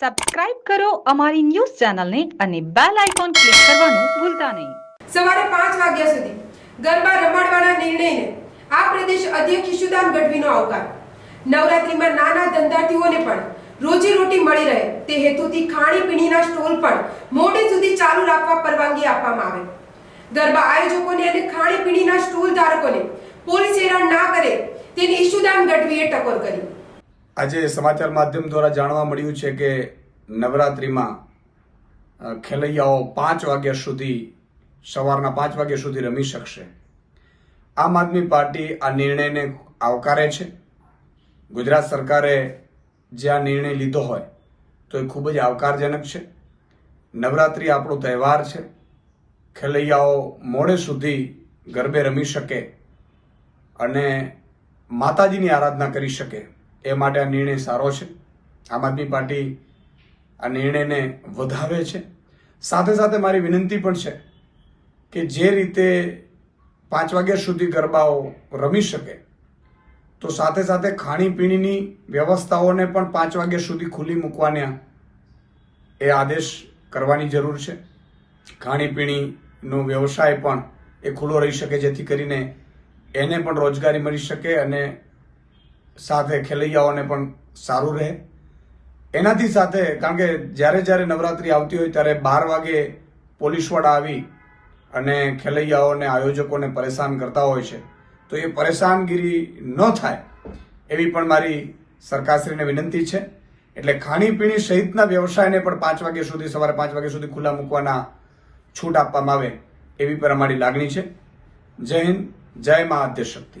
Subscribe કરો અમારી news ચેનલને અને બેલ આઇકોન ક્લિક કરવાનું ભૂલતા નહીં. સવારે પાંચ વાગ્યા સુધી ગરબા રમાડવાના નિર્ણયને આ પ્રદેશ અધ્યક્ષ ઈશુદાન ગઢવીનો આવકાર. નવરાત્રીમાં નાના ધંધાર્થીઓને પણ રોજી રોટી મળી રહે તે હેતુથી ખાણીપીણીના સ્ટોલ પણ મોડે સુધી ચાલુ રાખવા પરવાનગી આપવામાં આવે. ગરબા આયોજકોને અને ખાણીપીણીના સ્ટોલ ધારકોને પોલીસ હેરાન ના કરે તેની ઈશુદાન ગઢવીએ ટકોર કરી. આજે સમાચાર માધ્યમ દ્વારા જાણવા મળ્યું છે કે નવરાત્રિમાં ખેલૈયાઓ પાંચ વાગ્યા સુધી, સવારના પાંચ વાગ્યા સુધી રમી શકશે. આમ આદમી પાર્ટી આ નિર્ણયને આવકારે છે. ગુજરાત સરકારે જે આ નિર્ણય લીધો હોય, તો એ ખૂબ જ આવકારજનક છે. નવરાત્રિ આપણો તહેવાર છે. ખેલૈયાઓ મોડે સુધી ગરબે રમી શકે અને માતાજીની આરાધના કરી શકે. એ માટે આ નિર્ણય સારો છે. આમ આદમી પાર્ટી આ નિર્ણયને વધાવે છે. સાથે સાથે મારી વિનંતી પણ છે કે જે રીતે પાંચ વાગ્યા સુધી ગરબાઓ રમી શકે, તો સાથે સાથે ખાણીપીણીની વ્યવસ્થાઓને પણ પાંચ વાગ્યા સુધી ખુલ્લી મૂકવાના એ આદેશ કરવાની જરૂર છે. ખાણીપીણીનો વ્યવસાય પણ એ ખુલ્લો રહી શકે, જેથી કરીને એને પણ રોજગારી મળી શકે અને સાથે ખેલૈયાઓને પણ સારું રહે. એનાથી સાથે કારણ કે જ્યારે જ્યારે નવરાત્રિ આવતી હોય ત્યારે બાર વાગે પોલીસવાળા આવી અને ખેલૈયાઓને, આયોજકોને પરેશાન કરતા હોય છે. તો એ પરેશાનગીરી ન થાય એવી પણ મારી સરકારશ્રીને વિનંતી છે. એટલે ખાણીપીણી સહિતના વ્યવસાયને પણ પાંચ વાગ્યા સુધી, સવારે પાંચ વાગ્યા સુધી ખુલ્લા મૂકવાના છૂટ આપવામાં આવે એવી પણ અમારી લાગણી છે. જય હિન્દ, જય મહાદ્ય શક્તિ.